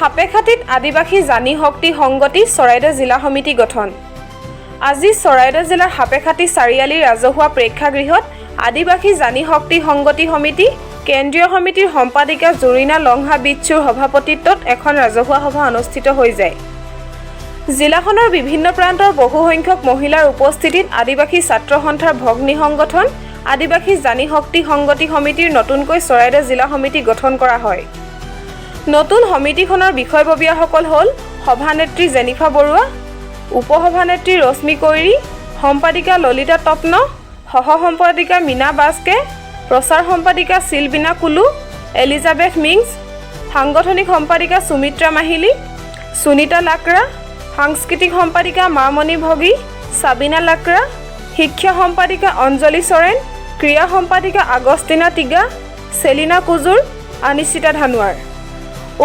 সাপেখাতিত আদিবাসী জানি শক্তি সংগতি চৰাইদেউ জিলা সমিতি গঠন। আজি চৰাইদেউ জিলাৰ সাপেখাতি চাৰিআলি ৰাজহুৱা প্ৰেক্ষাগৃহত আদিবাসী জানি শক্তি সংগতি সমিতি, কেন্দ্ৰীয় সমিতিৰ সম্পাদিকা জুৰিনা লংহা বিচ্ছুৰ সভাপতিত্বত এখন ৰাজহুৱা সভা অনুষ্ঠিত হৈ যায়। জিলাখনৰ বিভিন্ন প্ৰান্তৰ বহুসংখ্যক মহিলাৰ উপস্থিতিত আদিবাসী ছাত্ৰ সন্থাৰ ভগ্নী সংগঠন, আদিবাসী জানি শক্তি সংগতি সমিতিৰ নতুনকৈ চৰাইদেউ জিলা সমিতি গঠন কৰা হয়। নতুন সমিতিখনৰ বিষয়ববীয়াসকল হ'ল সভানেত্ৰী জেনিফা বৰুৱা, উপসভানেত্ৰী ৰশ্মি কৈৰী, সম্পাদিকা ললিতা তপ্ন সহ সম্পাদিকা মীনা বাস্কে, প্ৰচাৰ সম্পাদিকা চিলবিনা কুলু, এলিজাবেথ মিংছ, সাংগঠনিক সম্পাদিকা সুমিত্ৰা মাহিলী, সুনীতা লাকৰা, সাংস্কৃতিক সম্পাদিকা মামণি ভগী চাবিনা লাকৰা, শিক্ষা সম্পাদিকা অঞ্জলি চৰেণ, ক্ৰীড়া সম্পাদিকা আগষ্টিনা টিগা, চেলিনা কুজুৰ আনিশ্চিতা ধানোৱাৰ।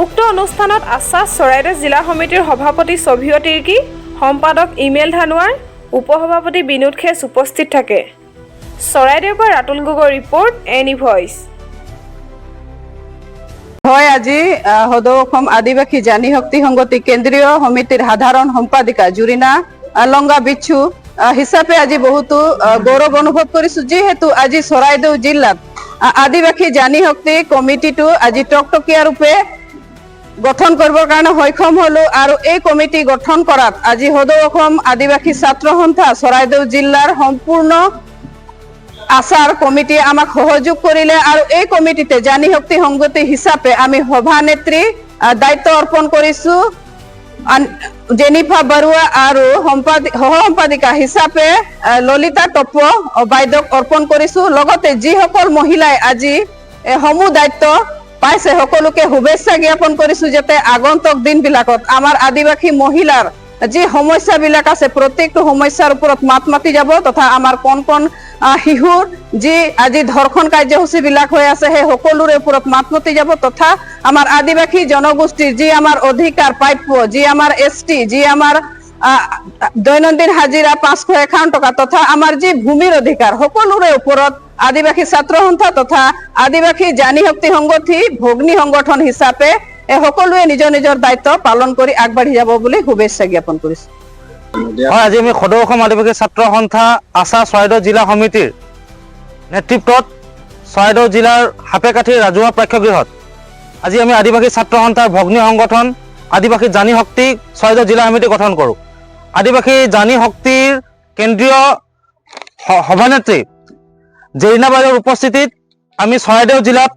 উক্ত অনুষ্ঠানত আশ্বাস চৰাইদেউ জিলা সমিতিৰ সভাপতি ছভিয় তিৰ্কী, সম্পাদক ইমেল ধানোৱাৰ, উপসভাপতি বিনোদ খেচ উপস্থিত থাকে। চৰাইদেউৰ পৰা Ratul Gogoi report, any voice. হয়, আজি সদৌ অসম আদিবাসী জানি শক্তি সংগতি কেন্দ্ৰীয় সমিতিৰ সাধাৰণ সম্পাদিকা জুৰিনা লংগা বিচ্ছু হিচাপে আজি বহুতো গৌৰৱ অনুভৱ কৰিছো। যিহেতু আজি চৰাইদেউ জিলাত আদিবাসী জানি শক্তি কমিটিটো আজি টকটকীয়া ৰূপে গঠন কৰিবৰ কাৰণে সক্ষম হলো আৰু এই কমিটি গঠন কৰাত আজি সদৌ অসম আদিবাসী ছাত্ৰ সন্থা চৰাইদেউ জিলাৰ সম্পূৰ্ণ আচাৰ কমিটিয়ে আমাক সহযোগ কৰিলে আৰু এই কমিটিতে জানি শক্তি সংগতি হিচাপে আমি সভানেত্ৰী দায়িত্ব অৰ্পণ কৰিছো। জেনিফা বৰুৱা আৰু সহ সম্পাদিকা হিচাপে ললিতা টপ বাইদেউক অৰ্পণ কৰিছো। লগতে যিসকল মহিলাই আজি সমূহ দায়িত্ব পাইছে সকলোকে শুভেচ্ছা জ্ঞাপন কৰিছো যাতে আগন্তুক দিনবিলাকত আমাৰ আদিবাসী মহিলাৰ যি সমস্যাবিলাক আছে, প্ৰত্যেকটো সমস্যাৰ ওপৰত মাত মাতি যাব তথা আমাৰ কণ কণ শিশুৰ যি আজি ধৰ্ষণ কাৰ্যসূচী বিলাক হৈ আছে, সেই সকলোৰে ওপৰত মাত মাতি যাব তথা আমাৰ আদিবাসী জনগোষ্ঠীৰ যি আমাৰ অধিকাৰ প্ৰাপ্য, যি আমাৰ এছ টি যি আমাৰ দৈনন্দিন হাজিৰা পাঁচশো একাৱন্ন টকা তথা আমাৰ যি ভূমিৰ অধিকাৰ, সকলোৰে ওপৰত আদিবাসী ছাত্ৰ সন্থা তথা আদিবাসী জানি শক্তি সংগঠি ভগ্নী সংগঠন হিচাপে সকলোৱে নিজৰ নিজৰ দায়িত্ব পালন কৰি আগবাঢ়ি যাব বুলি শুভেচ্ছা জ্ঞাপন কৰিছো। হয় আজি আমি সদৌ অসম আদিবাসী ছাত্ৰ সন্থা আছা চৰাইদেউ জিলা সমিতিৰ নেতৃত্বত চৰাইদেউ জিলাৰ সাপেকাঠিৰ ৰাজহুৱা প্ৰেক্ষাগৃহত আজি আমি আদিবাসী ছাত্ৰ সন্থাৰ ভগ্নী সংগঠন আদিবাসী জানি শক্তি চৰাইদেউ জিলা সমিতি গঠন কৰোঁ। আদিবাসী জানি শক্তিৰ কেন্দ্ৰীয় সভানেত্ৰী জেৰিনা বাইদেউৰ উপস্থিতিত আমি চৰাইদেউ জিলাত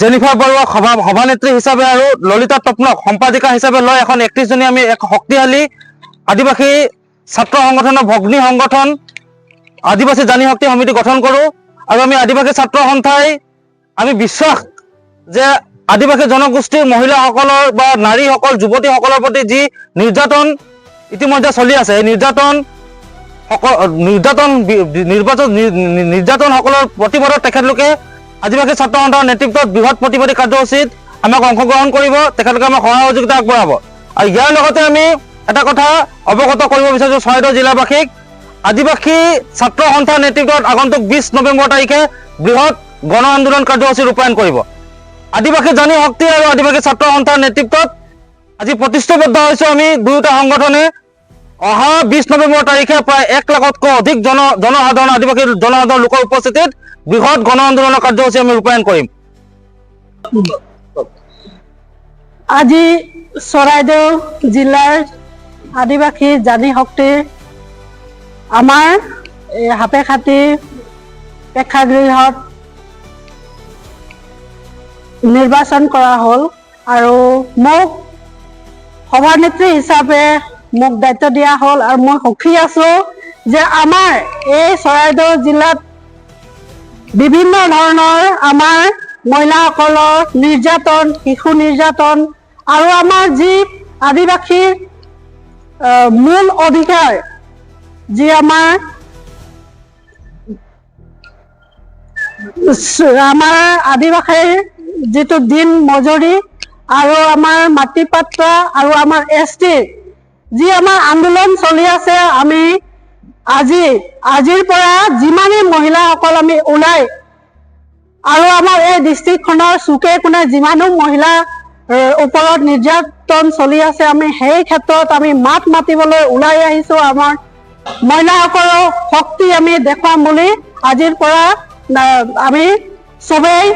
জেনিফা বৰুৱা সভা, সভানেত্ৰী হিচাপে আৰু ললিতা তপ্নক সম্পাদিকা হিচাপে লৈ এখন একত্ৰিছজনী আমি এক শক্তিশালী আদিবাসী ছাত্ৰ সংগঠনৰ ভগ্নী সংগঠন, আদিবাসী জানি শক্তি সমিতি গঠন কৰোঁ। আৰু আমি আদিবাসী ছাত্ৰ সন্থাই আমি বিশ্বাস যে আদিবাসী জনগোষ্ঠীৰ মহিলাসকলৰ বা নাৰীসকল, যুৱতীসকলৰ প্ৰতি যি নিৰ্যাতন ইতিমধ্যে চলি আছে, এই নিৰ্যাতন নিৰ্যাতন নিৰ্বাচন নিৰ্যাতনসকলৰ প্ৰতিবাদত তেখেতলোকে আদিবাসী ছাত্ৰ সন্থাৰ নেতৃত্বত বৃহৎ প্ৰতিবাদী কাৰ্যসূচীত আমাক অংশগ্ৰহণ কৰিব, তেখেতলোকে আমাক সহায় সহযোগিতা আগবঢ়াব। আৰু ইয়াৰ লগতে আমি এটা কথা অৱগত কৰিব বিচাৰিছোঁ চৰাইদেউ জিলাবাসীক। আদিবাসী ছাত্ৰ সন্থাৰ নেতৃত্বত আগন্তুক বিছ নৱেম্বৰ তাৰিখে বৃহৎ গণ আন্দোলন কাৰ্যসূচী ৰূপায়ণ কৰিব। আদিবাসী জানি শক্তি আৰু আদিবাসী ছাত্ৰ সন্থাৰ নেতৃত্বত আজি প্ৰতিষ্ঠাবদ্ধ হৈছোঁ আমি দুয়োটা সংগঠনে। অহা বিছ নৱেম্বৰ তাৰিখে প্ৰায় এক লাখতকৈ অধিক জন, জনসাধাৰণ আদিবাসী জনসাধাৰণ লোকৰ উপস্থিতিত বৃহৎ গণ আন্দোলনৰ কাৰ্যসূচী আমি ৰূপায়ণ কৰিম। আজি চৰাইদেউ জিলাৰ আদিবাসী জানি শক্তি আমাৰ এই সাপেখাতি প্ৰেক্ষাগৃহত নিৰ্বাচন কৰা হ'ল আৰু মোক সভানেত্ৰী হিচাপে মোক দায়িত্ব দিয়া হ'ল আৰু মই সুখী আছো যে আমাৰ এই চৰাইদেউ জিলাত বিভিন্ন ধৰণৰ আমাৰ মহিলাসকলৰ নিৰ্যাতন, শিশু নিৰ্যাতন আৰু আমাৰ যি আদিবাসীৰ মূল অধিকাৰ, যি আমাৰ আমাৰ আদিবাসীৰ যিটো দিন মজুৰি আৰু আমাৰ মাটি পাত্ৰা আৰু আমাৰ এছ টিৰ যি আমাৰ আন্দোলন চলি আছে, আমি আজি, আজিৰ পৰা যিমানেই মহিলাসকল আমি ওলাই, আৰু আমাৰ এই ডিষ্ট্ৰিক্টখনৰ চুকে কোণে যিমানো মহিলা ওপৰত নিৰ্যাতন চলি আছে, আমি সেই ক্ষেত্ৰত আমি মাত মাতিবলৈ ওলাই আহিছো। আমাৰ মহিলাসকলৰ শক্তি আমি দেখুৱাম বুলি আজিৰ পৰা আমি চবেই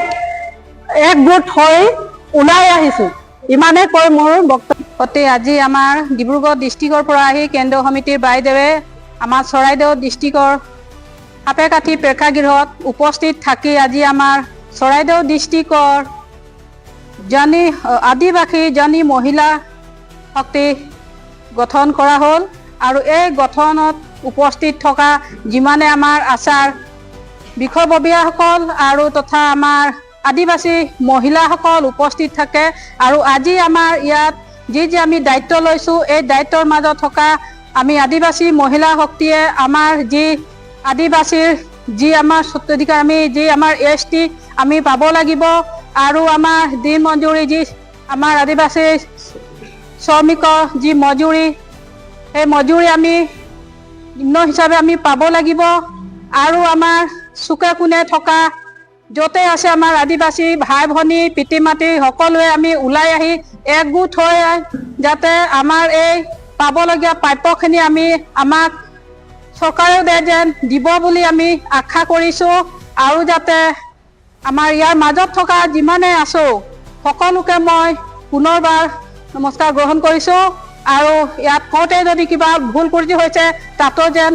একগোট হৈ ওলাই আহিছো। ইমানে কৈ মোৰ বক্তব্য অতি আজি আমাৰ ডিব্ৰুগড় ডিষ্ট্ৰিক্টৰ পৰা আহি কেন্দ্ৰীয় সমিতিৰ বাইদেৱে আমাৰ চৰাইদেউ ডিষ্ট্ৰিক্টৰ সাপেকাঠি প্ৰেক্ষাগৃহত উপস্থিত থাকি আজি আমাৰ চৰাইদেউ ডিষ্ট্ৰিক্টৰ জনী আদিবাসী জনী মহিলা শক্তি গঠন কৰা হ'ল আৰু এই গঠনত উপস্থিত থকা যিমানে আমাৰ আচাৰ বিষয়ববীয়াসকল আৰু তথা আমাৰ আদিবাসী মহিলাসকল উপস্থিত থাকে আৰু আজি আমাৰ ইয়াত যি যি আমি দায়িত্ব লৈছোঁ এই দায়িত্বৰ মাজত থকা আমি আদিবাসী মহিলা শক্তিয়ে আমাৰ যি আদিবাসীৰ যি আমাৰ স্বত্বাধিকাৰ আমি যি আমাৰ এছ টি আমি পাব লাগিব আৰু আমাৰ দিন মজুৰি যি আমাৰ আদিবাসী শ্ৰমিকৰ যি মজুৰি সেই মজুৰি আমি নিম্ন হিচাপে আমি পাব লাগিব আৰু আমাৰ চুকে কোণে থকা য'তে আছে আমাৰ আদিবাসী ভাই ভনী পিতৃ মাতৃ সকলোৱে আমি ওলাই আহি একগোট হৈ যাতে আমাৰ এই পাবলগীয়া প্ৰাপ্যখিনি আমি আমাক চৰকাৰেও যেন দিব বুলি আমি আশা কৰিছোঁ আৰু যাতে আমাৰ ইয়াৰ মাজত থকা যিমানে আছোঁ, সকলোকে মই পুনৰবাৰ নমস্কাৰ গ্ৰহণ কৰিছোঁ আৰু ইয়াত কওঁতে যদি কিবা ভুল ত্ৰুটি হৈছে, তাতো যেন